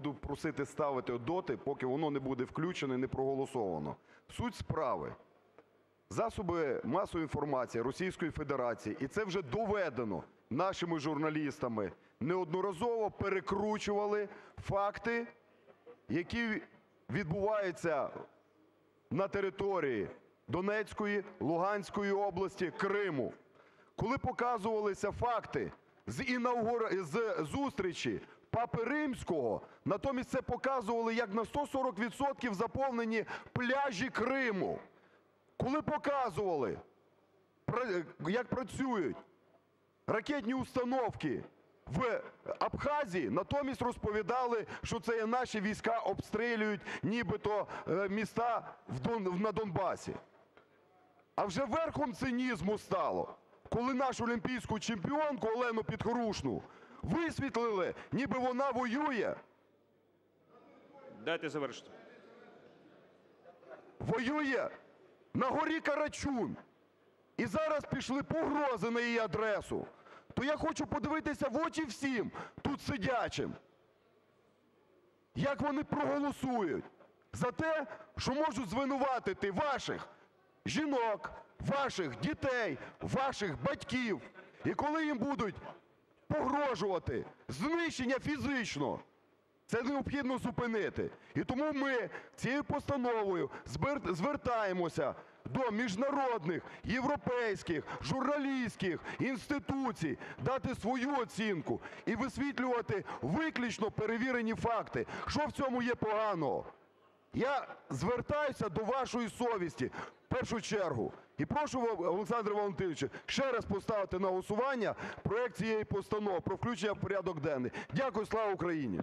буду просити ставити доти, поки воно не буде включено і не проголосовано. Суть справи. Засоби масової інформації Російської Федерації, і це вже доведено нашими журналістами, неодноразово перекручували факти, які відбуваються на території Донецької, Луганської області, Криму. Коли показувалися факти з інаугура... з зустрічі Папи Римського, натомість це показували, як на 140 відсотків заповнені пляжі Криму. Коли показували, як працюють ракетні установки в Абхазії, натомість розповідали, що це наші війська обстрілюють нібито е, міста на Донбасі. А вже верхом цинізму стало, коли нашу олімпійську чемпіонку Олену Підхорушну висвітлили, ніби вона воює, Дайте завершити. воює на горі Карачун. І зараз пішли погрози на її адресу. То я хочу подивитися в очі всім тут сидячим, як вони проголосують за те, що можуть звинуватити ваших жінок, ваших дітей, ваших батьків. І коли їм будуть погрожувати знищення фізично, це необхідно зупинити. І тому ми цією постановою звертаємося до міжнародних, європейських, журналістських інституцій дати свою оцінку і висвітлювати виключно перевірені факти. Що в цьому є поганого? Я звертаюся до вашої совісті в першу чергу. І прошу, Олександре Валентиновичу, ще раз поставити на голосування проект цієї постанови про включення в порядок денний. Дякую. Слава Україні!